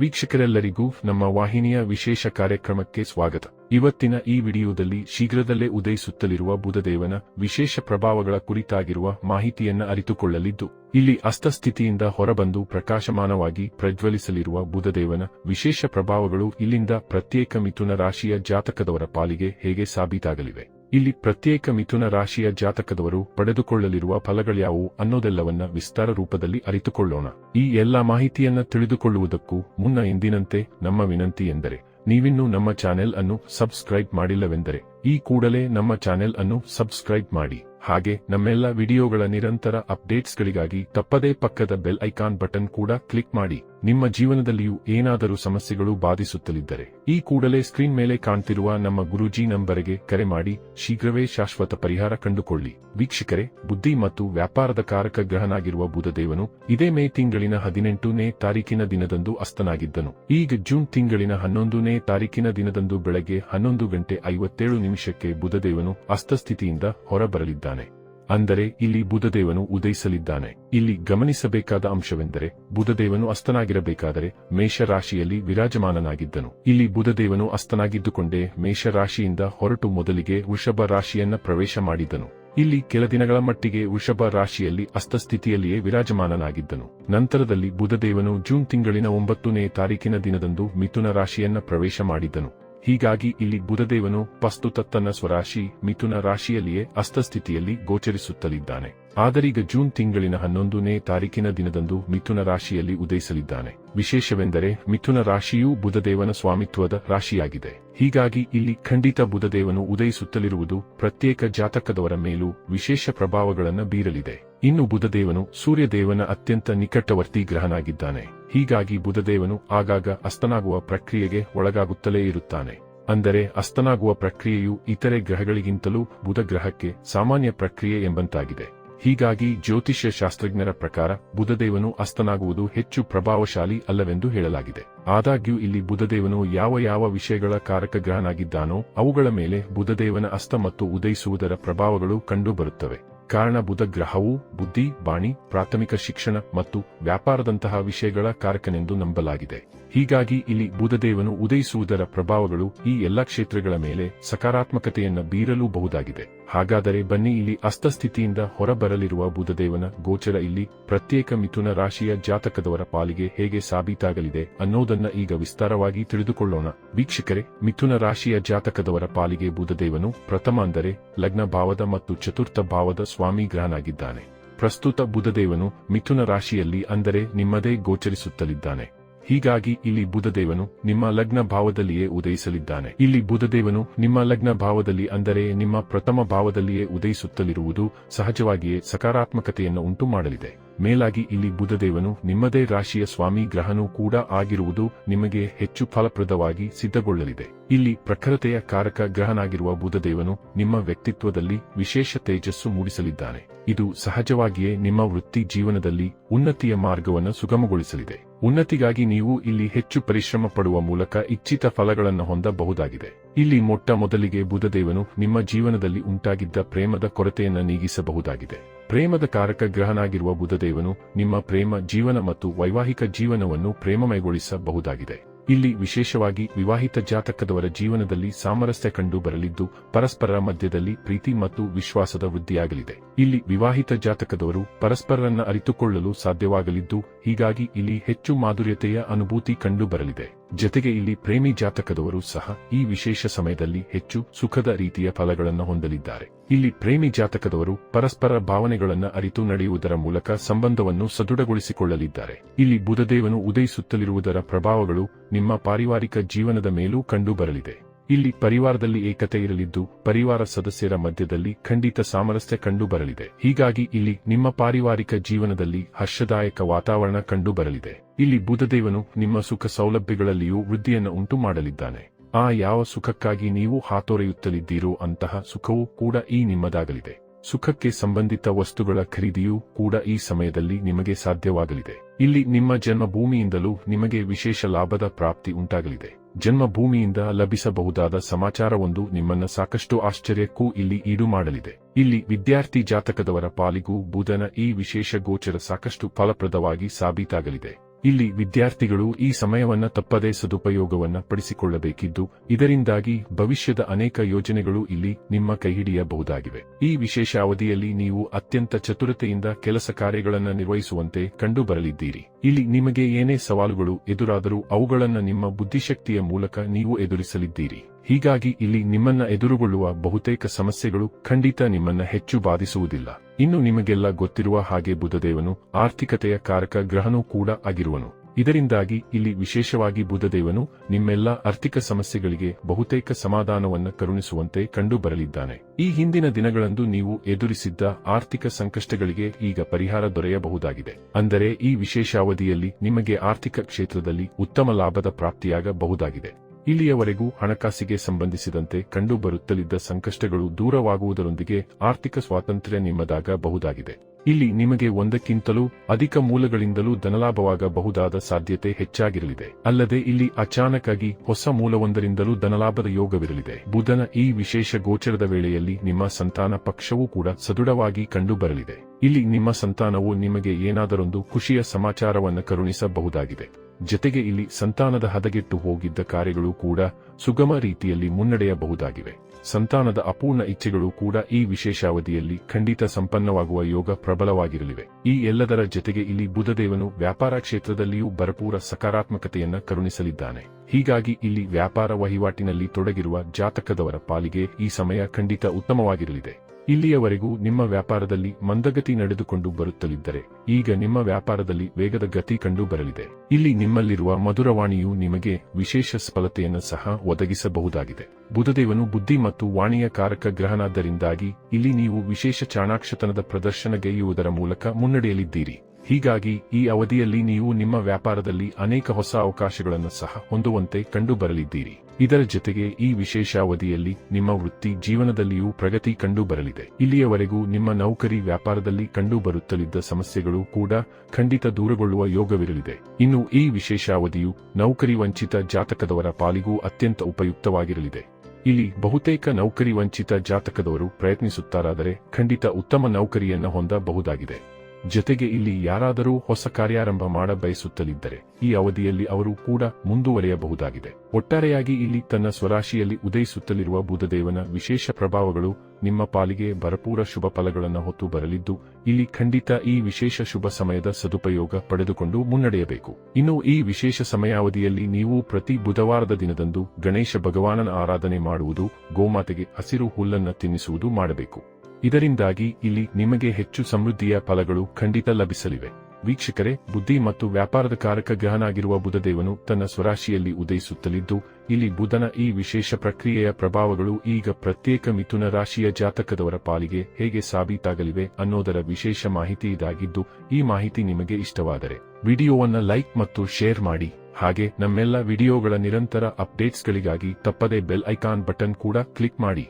ವೀಕ್ಷಕರೆಲ್ಲರಿಗೂ ನಮ್ಮ ವಾಹಿನಿಯ ವಿಶೇಷ ಕಾರ್ಯಕ್ರಮಕ್ಕೆ ಸ್ವಾಗತ. ಇವತ್ತಿನ ಈ ವಿಡಿಯೋದಲ್ಲಿ ಶೀಘ್ರದಲ್ಲೇ ಉದಯಿಸುತ್ತಲಿರುವ ಬುಧದೇವನ ವಿಶೇಷ ಪ್ರಭಾವಗಳ ಕುರಿತಾಗಿರುವ ಮಾಹಿತಿಯನ್ನ ಅರಿತುಕೊಳ್ಳಲಿದ್ದು, ಇಲ್ಲಿ ಅಸ್ತಸ್ಥಿತಿಯಿಂದ ಹೊರಬಂದು ಪ್ರಕಾಶಮಾನವಾಗಿ ಪ್ರಜ್ವಲಿಸಲಿರುವ ಬುಧದೇವನ ವಿಶೇಷ ಪ್ರಭಾವಗಳು ಇಲ್ಲಿಂದ ಪ್ರತ್ಯೇಕ ಮಿಥುನ ರಾಶಿಯ ಜಾತಕದವರ ಪಾಲಿಗೆ ಹೇಗೆ ಸಾಬೀತಾಗಲಿವೆ? ಇಲ್ಲಿ ಪ್ರತ್ಯೇಕ ಮಿಥುನ ರಾಶಿಯ ಜಾತಕದವರು ಪಡೆದುಕೊಳ್ಳಲಿರುವ ಫಲಗಳ್ಯಾವು ಅನ್ನೋದೆಲ್ಲವನ್ನ ವಿಸ್ತಾರ ರೂಪದಲ್ಲಿ ಅರಿತುಕೊಳ್ಳೋಣ. ಈ ಎಲ್ಲಾ ಮಾಹಿತಿಯನ್ನ ತಿಳಿದುಕೊಳ್ಳುವುದಕ್ಕೂ ಮುನ್ನ ಎಂದಿನಂತೆ ನಮ್ಮ ವಿನಂತಿ ಎಂದರೆ, ನೀವಿನ್ನೂ ನಮ್ಮ ಚಾನೆಲ್ ಅನ್ನು ಸಬ್ಸ್ಕ್ರೈಬ್ ಮಾಡಿಲ್ಲವೆಂದರೆ ಈ ಕೂಡಲೇ ನಮ್ಮ ಚಾನೆಲ್ ಅನ್ನು ಸಬ್ಸ್ಕ್ರೈಬ್ ಮಾಡಿ. ಹಾಗೆ ನಮ್ಮೆಲ್ಲ ವಿಡಿಯೋಗಳ ನಿರಂತರ ಅಪ್ಡೇಟ್ಸ್ಗಳಿಗಾಗಿ ತಪ್ಪದೇ ಪಕ್ಕದ ಬೆಲ್ ಐಕಾನ್ ಬಟನ್ ಕೂಡ ಕ್ಲಿಕ್ ಮಾಡಿ. ನಿಮ್ಮ ಜೀವನದಲ್ಲಿಯೂ ಏನಾದರೂ ಸಮಸ್ಯೆಗಳು ಬಾಧಿಸುತ್ತಲಿದ್ದರೆ ಈ ಕೂಡಲೇ ಸ್ಕ್ರೀನ್ ಮೇಲೆ ಕಾಣ್ತಿರುವ ನಮ್ಮ ಗುರುಜಿ ನಂಬರಿಗೆ ಕರೆ ಮಾಡಿ. ಶೀಘ್ರವೇ ಶಾಶ್ವತ ಪರಿಹಾರ ಕಂಡುಕೊಳ್ಳಿ. ವೀಕ್ಷಕರೇ, ಬುದ್ಧಿ ಮತ್ತು ವ್ಯಾಪಾರದ ಕಾರಕ ಗ್ರಹನಾಗಿರುವ ಬುಧದೇವನು ಇದೇ ಮೇ ತಿಂಗಳಿನ ಹದಿನೆಂಟನೇ ತಾರೀಕಿನ ದಿನದಂದು ಅಸ್ತನಾಗಿದ್ದನು. ಈಗ ಜೂನ್ ತಿಂಗಳಿನ ಹನ್ನೊಂದನೇ ತಾರೀಕಿನ ದಿನದಂದು ಬೆಳಗ್ಗೆ ಹನ್ನೊಂದು ಗಂಟೆ ಐವತ್ತೇಳು ನಿಮಿಷಕ್ಕೆ ಬುಧದೇವನು ಅಸ್ತಸ್ಥಿತಿಯಿಂದ ಹೊರಬರಲಿದ್ದಾನೆ. ಅಂದರೆ ಇಲ್ಲಿ ಬುಧದೇವನು ಉದಯಿಸಲಿದ್ದಾನೆ. ಇಲ್ಲಿ ಗಮನಿಸಬೇಕಾದ ಅಂಶವೆಂದರೆ ಬುಧದೇವನು ಅಸ್ತನಾಗಿರಬೇಕಾದರೆ ಮೇಷರಾಶಿಯಲ್ಲಿ ವಿರಾಜಮಾನನಾಗಿದ್ದನು. ಇಲ್ಲಿ ಬುಧದೇವನು ಅಸ್ತನಾಗಿದ್ದುಕೊಂಡೇ ಮೇಷರಾಶಿಯಿಂದ ಹೊರಟು ಮೊದಲಿಗೆ ವೃಷಭ ರಾಶಿಯನ್ನ ಪ್ರವೇಶ ಮಾಡಿದನು. ಇಲ್ಲಿ ಕೆಲ ದಿನಗಳ ಮಟ್ಟಿಗೆ ವೃಷಭ ರಾಶಿಯಲ್ಲಿ ಅಸ್ತಸ್ಥಿತಿಯಲ್ಲಿಯೇ ವಿರಾಜಮಾನನಾಗಿದ್ದನು. ನಂತರದಲ್ಲಿ ಬುಧದೇವನು ಜೂನ್ ತಿಂಗಳಿನ ಒಂಬತ್ತನೇ ತಾರೀಕಿನ ದಿನದಂದು ಮಿಥುನ ರಾಶಿಯನ್ನ ಪ್ರವೇಶ ಮಾಡಿದನು ಹೀಗಾಗಿ ಇಲ್ಲಿ ಬುಧದೇವನು ಪ್ರಸ್ತುತ ತನ್ನ ಸ್ವರಾಶಿ ಮಿಥುನ ರಾಶಿಯಲ್ಲಿಯೇ ಅಸ್ತಸ್ಥಿತಿಯಲ್ಲಿ ಗೋಚರಿಸುತ್ತಲಿದ್ದಾನೆ. ಆದರೀಗ ಜೂನ್ ತಿಂಗಳಿನ ಹನ್ನೊಂದನೇ ತಾರೀಕಿನ ದಿನದಂದು ಮಿಥುನ ರಾಶಿಯಲ್ಲಿ ಉದಯಿಸಲಿದ್ದಾನೆ. ವಿಶೇಷವೆಂದರೆ ಮಿಥುನ ರಾಶಿಯೂ ಬುಧದೇವನ ಸ್ವಾಮಿತ್ವದ ರಾಶಿಯಾಗಿದೆ. ಹೀಗಾಗಿ ಇಲ್ಲಿ ಖಂಡಿತ ಬುಧದೇವನು ಉದಯಿಸುತ್ತಲಿರುವುದು ಪ್ರತ್ಯೇಕ ಜಾತಕದವರ ಮೇಲೂ ವಿಶೇಷ ಪ್ರಭಾವಗಳನ್ನು ಬೀರಲಿದೆ. ಇನ್ನು ಬುಧದೇವನು ಸೂರ್ಯದೇವನ ಅತ್ಯಂತ ನಿಕಟವರ್ತಿ ಗ್ರಹನಾಗಿದ್ದಾನೆ. ಹೀಗಾಗಿ ಬುಧದೇವನು ಆಗಾಗ ಅಸ್ತನಾಗುವ ಪ್ರಕ್ರಿಯೆಗೆ ಒಳಗಾಗುತ್ತಲೇ ಇರುತ್ತಾನೆ. ಅಂದರೆ ಅಸ್ತನಾಗುವ ಪ್ರಕ್ರಿಯೆಯು ಇತರೆ ಗ್ರಹಗಳಿಗಿಂತಲೂ ಬುಧ ಗ್ರಹಕ್ಕೆ ಸಾಮಾನ್ಯ ಪ್ರಕ್ರಿಯೆ ಎಂಬಂತಾಗಿದೆ. ಹೀಗಾಗಿ ಜ್ಯೋತಿಷ್ಯ ಶಾಸ್ತ್ರಜ್ಞರ ಪ್ರಕಾರ ಬುಧದೇವನು ಅಸ್ತನಾಗುವುದು ಹೆಚ್ಚು ಪ್ರಭಾವಶಾಲಿ ಅಲ್ಲವೆಂದು ಹೇಳಲಾಗಿದೆ. ಆದಾಗ್ಯೂ ಇಲ್ಲಿ ಬುಧದೇವನು ಯಾವ ಯಾವ ವಿಷಯಗಳ ಕಾರಕ ಗ್ರಹನಾಗಿದ್ದಾನೋ ಅವುಗಳ ಮೇಲೆ ಬುಧದೇವನ ಅಸ್ತ ಮತ್ತು ಉದಯಿಸುವುದರ ಪ್ರಭಾವಗಳು ಕಂಡುಬರುತ್ತವೆ. ಕಾರಣ ಬುಧ ಗ್ರಹವು ಬುದ್ಧಿ, ಬಾಣಿ, ಪ್ರಾಥಮಿಕ ಶಿಕ್ಷಣ ಮತ್ತು ವ್ಯಾಪಾರದಂತಹ ವಿಷಯಗಳ ಕಾರಕನೆಂದು ನಂಬಲಾಗಿದೆ. ಹೀಗಾಗಿ ಇಲ್ಲಿ ಬುಧದೇವನು ಉದಯಿಸುವುದರ ಪ್ರಭಾವಗಳು ಈ ಎಲ್ಲಾ ಕ್ಷೇತ್ರಗಳ ಮೇಲೆ ಸಕಾರಾತ್ಮಕತೆಯನ್ನು ಬೀರಲೂಬಹುದಾಗಿದೆ. ಹಾಗಾದರೆ ಬನ್ನಿ ಇಲ್ಲಿ ಅಸ್ತಸ್ಥಿತಿಯಿಂದ ಹೊರಬರಲಿರುವ ಬುಧದೇವನ ಗೋಚರ ಇಲ್ಲಿ ಪ್ರತ್ಯೇಕ ಮಿಥುನ ರಾಶಿಯ ಜಾತಕದವರ ಪಾಲಿಗೆ ಹೇಗೆ ಸಾಬೀತಾಗಲಿದೆ ಅನ್ನೋದನ್ನ ಈಗ ವಿಸ್ತಾರವಾಗಿ ತಿಳಿದುಕೊಳ್ಳೋಣ. ವೀಕ್ಷಕರೇ, ಮಿಥುನ ರಾಶಿಯ ಜಾತಕದವರ ಪಾಲಿಗೆ ಬುಧದೇವನು ಪ್ರಥಮ ಅಂದರೆ ಲಗ್ನ ಭಾವದ ಮತ್ತು ಚತುರ್ಥ ಭಾವದ ಸ್ವಾಮಿ ಗ್ರಹನಾಗಿದ್ದಾನೆ ಪ್ರಸ್ತುತ ಬುಧದೇವನು ಮಿಥುನ ರಾಶಿಯಲ್ಲಿ ಅಂದರೆ ನಿಮ್ಮದೇ ಗೋಚರಿಸುತ್ತಲಿದ್ದಾನೆ. ಹೀಗಾಗಿ ಇಲ್ಲಿ ಬುಧದೇವನು ನಿಮ್ಮ ಲಗ್ನ ಭಾವದಲ್ಲಿಯೇ ಉದಯಿಸಲಿದ್ದಾನೆ. ಇಲ್ಲಿ ಬುಧದೇವನು ನಿಮ್ಮ ಲಗ್ನ ಭಾವದಲ್ಲಿ ಅಂದರೆ ನಿಮ್ಮ ಪ್ರಥಮ ಭಾವದಲ್ಲಿಯೇ ಉದಯಿಸುತ್ತಲಿರುವುದು ಸಹಜವಾಗಿಯೇ ಸಕಾರಾತ್ಮಕತೆಯನ್ನು ಉಂಟು ಮಾಡಲಿದೆ ಮೇಲಾಗಿ ಇಲ್ಲಿ ಬುಧದೇವನು, ನಿಮ್ಮದೇ ರಾಶಿಯ ಸ್ವಾಮಿ ಗ್ರಹನೂ ಕೂಡ ಆಗಿರುವುದು ನಿಮಗೆ ಹೆಚ್ಚು ಫಲಪ್ರದವಾಗಿ ಸಿದ್ಧಗೊಳ್ಳಲಿದೆ. ಇಲ್ಲಿ ಪ್ರಖರತೆಯ ಕಾರಕ ಗ್ರಹನಾಗಿರುವ ಬುಧದೇವನು ನಿಮ್ಮ ವ್ಯಕ್ತಿತ್ವದಲ್ಲಿ ವಿಶೇಷ ತೇಜಸ್ಸು ಮೂಡಿಸಲಿದ್ದಾನೆ. ಇದು ಸಹಜವಾಗಿಯೇ ನಿಮ್ಮ ವೃತ್ತಿ ಜೀವನದಲ್ಲಿ ಉನ್ನತಿಯ ಮಾರ್ಗವನ್ನು ಸುಗಮಗೊಳಿಸಲಿದೆ. ಉನ್ನತಿಗಾಗಿ ನೀವು ಇಲ್ಲಿ ಹೆಚ್ಚು ಪರಿಶ್ರಮ ಪಡುವ ಮೂಲಕ ಇಚ್ಛಿತ ಫಲಗಳನ್ನು ಹೊಂದಬಹುದಾಗಿದೆ. ಇಲ್ಲಿ ಮೊಟ್ಟ ಮೊದಲಿಗೆ ಬುಧದೇವನು ನಿಮ್ಮ ಜೀವನದಲ್ಲಿ ಉಂಟಾಗಿದ್ದ ಪ್ರೇಮದ ಕೊರತೆಯನ್ನು ನೀಗಿಸಬಹುದಾಗಿದೆ. ಪ್ರೇಮದ ಕಾರಕ ಗ್ರಹನಾಗಿರುವ ಬುಧದೇವನು ನಿಮ್ಮ ಪ್ರೇಮ, ಜೀವನ ಮತ್ತು ವೈವಾಹಿಕ ಜೀವನವನ್ನು ಪ್ರೇಮಮಯಗೊಳಿಸಬಹುದಾಗಿದೆ. ಇಲ್ಲಿ ವಿಶೇಷವಾಗಿ ವಿವಾಹಿತ ಜಾತಕದವರ ಜೀವನದಲ್ಲಿ ಸಾಮರಸ್ಯ ಕಂಡು ಬರಲಿದ್ದು, ಪರಸ್ಪರರ ಮಧ್ಯದಲ್ಲಿ ಪ್ರೀತಿ ಮತ್ತು ವಿಶ್ವಾಸದ ವೃದ್ಧಿಯಾಗಲಿದೆ. ಇಲ್ಲಿ ವಿವಾಹಿತ ಜಾತಕದವರು ಪರಸ್ಪರರನ್ನ ಅರಿತುಕೊಳ್ಳಲು ಸಾಧ್ಯವಾಗಲಿದ್ದು, ಹೀಗಾಗಿ ಇಲ್ಲಿ ಹೆಚ್ಚು ಮಾಧುರ್ಯತೆಯ ಅನುಭೂತಿ ಕಂಡು ಬರಲಿದೆ. ಜತೆಗೆ ಇಲ್ಲಿ ಪ್ರೇಮಿ ಜಾತಕದವರು ಸಹ ಈ ವಿಶೇಷ ಸಮಯದಲ್ಲಿ ಹೆಚ್ಚು ಸುಖದ ರೀತಿಯ ಫಲಗಳನ್ನು ಹೊಂದಲಿದ್ದಾರೆ. ಇಲ್ಲಿ ಪ್ರೇಮಿ ಜಾತಕದವರು ಪರಸ್ಪರ ಭಾವನೆಗಳನ್ನು ಅರಿತು ನಡೆಯುವುದರ ಮೂಲಕ ಸಂಬಂಧವನ್ನು ಸದೃಢಗೊಳಿಸಿಕೊಳ್ಳಲಿದ್ದಾರೆ. ಇಲ್ಲಿ ಬುಧದೇವನು ಉದಯಿಸುತ್ತಲಿರುವುದರ ಪ್ರಭಾವಗಳು ನಿಮ್ಮ ಪಾರಿವಾರಿಕ ಜೀವನದ ಮೇಲೂ ಕಂಡು ಬರಲಿದೆ ಇಲ್ಲಿ ಪರಿವಾರದಲ್ಲಿ ಏಕತೆ ಇರಲಿದ್ದು, ಪರಿವಾರ ಸದಸ್ಯರ ಮಧ್ಯದಲ್ಲಿ ಖಂಡಿತ ಸಾಮರಸ್ಯ ಕಂಡುಬರಲಿದೆ. ಹೀಗಾಗಿ ಇಲ್ಲಿ ನಿಮ್ಮ ಪಾರಿವಾರಿಕ ಜೀವನದಲ್ಲಿ ಹರ್ಷದಾಯಕ ವಾತಾವರಣ ಕಂಡುಬರಲಿದೆ. ಇಲ್ಲಿ ಬುಧದೇವನು ನಿಮ್ಮ ಸುಖ ಸೌಲಭ್ಯಗಳಲ್ಲಿಯೂ ವೃದ್ಧಿಯನ್ನು ಉಂಟು ಮಾಡಲಿದ್ದಾನೆ ಆ ಯಾವ ಸುಖಕ್ಕಾಗಿ ನೀವು ಹಾತೊರೆಯುತ್ತಲಿದ್ದೀರೋ ಅಂತಹ ಸುಖವೂ ಕೂಡ ಈ ನಿಮ್ಮದಾಗಲಿದೆ. ಸುಖಕ್ಕೆ ಸಂಬಂಧಿತ ವಸ್ತುಗಳ ಖರೀದಿಯೂ ಕೂಡ ಈ ಸಮಯದಲ್ಲಿ ನಿಮಗೆ ಸಾಧ್ಯವಾಗಲಿದೆ. ಇಲ್ಲಿ ನಿಮ್ಮ ಜನ್ಮಭೂಮಿಯಿಂದಲೂ ನಿಮಗೆ ವಿಶೇಷ ಲಾಭದ ಪ್ರಾಪ್ತಿ ಉಂಟಾಗಲಿದೆ. ಜನ್ಮಭೂಮಿಯಿಂದ ಲಭಿಸಬಹುದಾದ ಸಮಾಚಾರವೊಂದು ನಿಮ್ಮನ್ನ ಸಾಕಷ್ಟು ಆಶ್ಚರ್ಯಕ್ಕೂ ಇಲ್ಲಿ ಈಡು ಮಾಡಲಿದೆ ಇಲ್ಲಿ ವಿದ್ಯಾರ್ಥಿ ಜಾತಕದವರ ಪಾಲಿಗೂ ಬುಧನ ಈ ವಿಶೇಷ ಗೋಚರ ಸಾಕಷ್ಟು ಫಲಪ್ರದವಾಗಿ ಸಾಬೀತಾಗಲಿದೆ. ಇಲ್ಲಿ ವಿದ್ಯಾರ್ಥಿಗಳು ಈ ಸಮಯವನ್ನ ತಪ್ಪದೇ ಸದುಪಯೋಗವನ್ನ ಪಡಿಸಿಕೊಳ್ಳಬೇಕಿದ್ದು, ಇದರಿಂದಾಗಿ ಭವಿಷ್ಯದ ಅನೇಕ ಯೋಜನೆಗಳು ಇಲ್ಲಿ ನಿಮ್ಮ ಕೈಹಿಡಿಯಬಹುದಾಗಿವೆ. ಈ ವಿಶೇಷ ಅವಧಿಯಲ್ಲಿ ನೀವು ಅತ್ಯಂತ ಚತುರತೆಯಿಂದ ಕೆಲಸ ಕಾರ್ಯಗಳನ್ನು ನಿರ್ವಹಿಸುವಂತೆ ಕಂಡುಬರಲಿದ್ದೀರಿ. ಇಲ್ಲಿ ನಿಮಗೆ ಏನೇ ಸವಾಲುಗಳು ಎದುರಾದರೂ ಅವುಗಳನ್ನು ನಿಮ್ಮ ಬುದ್ಧಿಶಕ್ತಿಯ ಮೂಲಕ ನೀವು ಎದುರಿಸಲಿದ್ದೀರಿ. ಹೀಗಾಗಿ ಇಲ್ಲಿ ನಿಮ್ಮನ್ನ ಎದುರುಗೊಳ್ಳುವ ಬಹುತೇಕ ಸಮಸ್ಯೆಗಳು ಖಂಡಿತ ನಿಮ್ಮನ್ನ ಹೆಚ್ಚು ಬಾಧಿಸುವುದಿಲ್ಲ. ಇನ್ನು ನಿಮಗೆಲ್ಲ ಗೊತ್ತಿರುವ ಹಾಗೆ ಬುಧದೇವನು ಆರ್ಥಿಕತೆಯ ಕಾರಕ ಗ್ರಹನೂ ಕೂಡ ಆಗಿರುವನು. ಇದರಿಂದಾಗಿ ಇಲ್ಲಿ ವಿಶೇಷವಾಗಿ ಬುಧದೇವನು ನಿಮ್ಮೆಲ್ಲ ಆರ್ಥಿಕ ಸಮಸ್ಯೆಗಳಿಗೆ ಬಹುತೇಕ ಸಮಾಧಾನವನ್ನು ಕರುಣಿಸುವಂತೆ ಕಂಡುಬರಲಿದ್ದಾನೆ ಈ ಹಿಂದಿನ ದಿನಗಳಂದು ನೀವು ಎದುರಿಸಿದ್ದ ಆರ್ಥಿಕ ಸಂಕಷ್ಟಗಳಿಗೆ ಈಗ ಪರಿಹಾರ ದೊರೆಯಬಹುದಾಗಿದೆ. ಅಂದರೆ ಈ ವಿಶೇಷಾವಧಿಯಲ್ಲಿ ನಿಮಗೆ ಆರ್ಥಿಕ ಕ್ಷೇತ್ರದಲ್ಲಿ ಉತ್ತಮ ಲಾಭದ ಪ್ರಾಪ್ತಿಯಾಗಬಹುದಾಗಿದೆ. ಇಲ್ಲಿಯವರೆಗೂ ಹಣಕಾಸಿಗೆ ಸಂಬಂಧಿಸಿದಂತೆ ಕಂಡುಬರುತ್ತಲಿದ್ದ ಸಂಕಷ್ಟಗಳು ದೂರವಾಗುವುದರೊಂದಿಗೆ ಆರ್ಥಿಕ ಸ್ವಾತಂತ್ರ್ಯ ನಿಮ್ಮದಾಗಬಹುದಾಗಿದೆ. ಇಲ್ಲಿ ನಿಮಗೆ ಒಂದಕ್ಕಿಂತಲೂ ಅಧಿಕ ಮೂಲಗಳಿಂದಲೂ ಧನಲಾಭವಾಗಬಹುದಾದ ಸಾಧ್ಯತೆ ಹೆಚ್ಚಾಗಿರಲಿದೆ. ಅಲ್ಲದೆ ಇಲ್ಲಿ ಅಚಾನಕ್ಕಾಗಿ ಹೊಸ ಮೂಲವೊಂದರಿಂದಲೂ ಧನಲಾಭದ ಯೋಗವಿರಲಿದೆ. ಬುಧನ ಈ ವಿಶೇಷ ಗೋಚರದ ವೇಳೆಯಲ್ಲಿ ನಿಮ್ಮ ಸಂತಾನ ಪಕ್ಷವೂ ಕೂಡ ಸದೃಢವಾಗಿ ಕಂಡುಬರಲಿದೆ. ಇಲ್ಲಿ ನಿಮ್ಮ ಸಂತಾನವು ನಿಮಗೆ ಏನಾದರೊಂದು ಖುಷಿಯ ಸಮಾಚಾರವನ್ನು ಕರುಣಿಸಬಹುದಾಗಿದೆ. ಜತೆಗೆ ಇಲ್ಲಿ ಸಂತಾನದ ಹದಗೆಟ್ಟು ಹೋಗಿದ್ದ ಕಾರ್ಯಗಳು ಕೂಡ ಸುಗಮ ರೀತಿಯಲ್ಲಿ ಮುನ್ನಡೆಯಬಹುದಾಗಿವೆ. ಸಂತಾನದ ಅಪೂರ್ಣ ಇಚ್ಛೆಗಳು ಕೂಡ ಈ ವಿಶೇಷಾವಧಿಯಲ್ಲಿ ಖಂಡಿತ ಸಂಪನ್ನವಾಗುವ ಯೋಗ ಪ್ರಬಲವಾಗಿರಲಿವೆ. ಈ ಎಲ್ಲದರ ಜತೆಗೆ ಇಲ್ಲಿ ಬುಧದೇವನು ವ್ಯಾಪಾರ ಕ್ಷೇತ್ರದಲ್ಲಿಯೂ ಭರಪೂರ ಸಕಾರಾತ್ಮಕತೆಯನ್ನು ಕರುಣಿಸಲಿದ್ದಾನೆ. ಹೀಗಾಗಿ ಇಲ್ಲಿ ವ್ಯಾಪಾರ ವಹಿವಾಟಿನಲ್ಲಿ ತೊಡಗಿರುವ ಜಾತಕದವರ ಪಾಲಿಗೆ ಈ ಸಮಯ ಖಂಡಿತ ಉತ್ತಮವಾಗಿರಲಿದೆ. ಇಲ್ಲಿಯವರೆಗೂ ನಿಮ್ಮ ವ್ಯಾಪಾರದಲ್ಲಿ ಮಂದಗತಿ ನಡೆದುಕೊಂಡು ಬರುತ್ತಲಿದ್ದರೆ, ಈಗ ನಿಮ್ಮ ವ್ಯಾಪಾರದಲ್ಲಿ ವೇಗದ ಗತಿ ಕಂಡು ಬರಲಿದೆ. ಇಲ್ಲಿ ನಿಮ್ಮಲ್ಲಿರುವ ಮಧುರವಾಣಿಯು ನಿಮಗೆ ವಿಶೇಷ ಸ್ಫಲತೆಯನ್ನು ಸಹ ಒದಗಿಸಬಹುದಾಗಿದೆ. ಬುಧದೇವನು ಬುದ್ಧಿ ಮತ್ತು ವಾಣಿಯ ಕಾರಕ ಗ್ರಹನಾದ್ದರಿಂದಾಗಿ ಇಲ್ಲಿ ನೀವು ವಿಶೇಷ ಚಾಣಾಕ್ಷತನದ ಪ್ರದರ್ಶನಗೈಯುವುದರ ಮೂಲಕ ಮುನ್ನಡೆಯಲಿದ್ದೀರಿ ಹೀಗಾಗಿ ಈ ಅವಧಿಯಲ್ಲಿ ನೀವು ನಿಮ್ಮ ವ್ಯಾಪಾರದಲ್ಲಿ ಅನೇಕ ಹೊಸ ಅವಕಾಶಗಳನ್ನು ಸಹ ಹೊಂದುವಂತೆ ಕಂಡುಬರಲಿದ್ದೀರಿ. ಇದರ ಜೊತೆಗೆ ಈ ವಿಶೇಷ ಅವಧಿಯಲ್ಲಿ ನಿಮ್ಮ ವೃತ್ತಿ ಜೀವನದಲ್ಲಿಯೂ ಪ್ರಗತಿ ಕಂಡುಬರಲಿದೆ. ಇಲ್ಲಿಯವರೆಗೂ ನಿಮ್ಮ ನೌಕರಿ ವ್ಯಾಪಾರದಲ್ಲಿ ಕಂಡುಬರುತ್ತಲಿದ್ದ ಸಮಸ್ಯೆಗಳು ಕೂಡ ಖಂಡಿತ ದೂರಗೊಳ್ಳುವ ಯೋಗವಿರಲಿದೆ. ಇನ್ನು ಈ ವಿಶೇಷ ಅವಧಿಯು ನೌಕರಿ ವಂಚಿತ ಜಾತಕದವರ ಪಾಲಿಗೂ ಅತ್ಯಂತ ಉಪಯುಕ್ತವಾಗಿರಲಿದೆ. ಇಲ್ಲಿ ಬಹುತೇಕ ನೌಕರಿ ವಂಚಿತ ಜಾತಕದವರು ಪ್ರಯತ್ನಿಸುತ್ತಾರಾದರೆ ಖಂಡಿತ ಉತ್ತಮ ನೌಕರಿಯನ್ನು ಹೊಂದಬಹುದಾಗಿದೆ. ಜೊತೆಗೆ ಇಲ್ಲಿ ಯಾರಾದರೂ ಹೊಸ ಕಾರ್ಯಾರಂಭ ಮಾಡ ಬಯಸುತ್ತಲಿದ್ದರೆ ಈ ಅವಧಿಯಲ್ಲಿ ಅವರು ಕೂಡ ಮುಂದುವರೆಯಬಹುದಾಗಿದೆ. ಒಟ್ಟಾರೆಯಾಗಿ ಇಲ್ಲಿ ತನ್ನ ಸ್ವರಾಶಿಯಲ್ಲಿ ಉದಯಿಸುತ್ತಲಿರುವ ಬುಧದೇವನ ವಿಶೇಷ ಪ್ರಭಾವಗಳು ನಿಮ್ಮ ಪಾಲಿಗೆ ಭರಪೂರ ಶುಭ ಫಲಗಳನ್ನು ಹೊತ್ತು ಬರಲಿದ್ದು, ಇಲ್ಲಿ ಖಂಡಿತ ಈ ವಿಶೇಷ ಶುಭ ಸಮಯದ ಸದುಪಯೋಗ ಪಡೆದುಕೊಂಡು ಮುನ್ನಡೆಯಬೇಕು. ಇನ್ನು ಈ ವಿಶೇಷ ಸಮಯಾವಧಿಯಲ್ಲಿ ನೀವು ಪ್ರತಿ ಬುಧವಾರದ ದಿನದಂದು ಗಣೇಶ ಭಗವಾನನ ಆರಾಧನೆ ಮಾಡುವುದು, ಗೋಮಾತೆಗೆ ಹಸಿರು ಹುಲ್ಲನ್ನು ತಿನ್ನಿಸುವುದು ಮಾಡಬೇಕು. ಇದರಿಂದಾಗಿ ಇಲ್ಲಿ ನಿಮಗೆ ಹೆಚ್ಚು ಸಮೃದ್ಧಿಯ ಫಲಗಳು ಖಂಡಿತ ಲಭಿಸಲಿವೆ. ವೀಕ್ಷಕರೇ, ಬುದ್ಧಿ ಮತ್ತು ವ್ಯಾಪಾರದ ಕಾರಕ ಗ್ರಹನಾಗಿರುವ ಬುಧದೇವನು ತನ್ನ ಸ್ವರಾಶಿಯಲ್ಲಿ ಉದಯಿಸುತ್ತಲಿದ್ದು, ಇಲ್ಲಿ ಬುಧನ ಈ ವಿಶೇಷ ಪ್ರಕ್ರಿಯೆಯ ಪ್ರಭಾವಗಳು ಈಗ ಪ್ರತ್ಯೇಕ ಮಿಥುನ ರಾಶಿಯ ಜಾತಕದವರ ಪಾಲಿಗೆ ಹೇಗೆ ಸಾಬೀತಾಗಲಿವೆ ಅನ್ನೋದರ ವಿಶೇಷ ಮಾಹಿತಿ ಇದಾಗಿದ್ದು, ಈ ಮಾಹಿತಿ ನಿಮಗೆ ಇಷ್ಟವಾದರೆ ವಿಡಿಯೋವನ್ನ ಲೈಕ್ ಮತ್ತು ಶೇರ್ ಮಾಡಿ. ಹಾಗೆ ನಮ್ಮೆಲ್ಲ ವಿಡಿಯೋಗಳ ನಿರಂತರ ಅಪ್ಡೇಟ್ಸ್ಗಳಿಗಾಗಿ ತಪ್ಪದೆ ಬೆಲ್ ಐಕಾನ್ ಬಟನ್ ಕೂಡ ಕ್ಲಿಕ್ ಮಾಡಿ.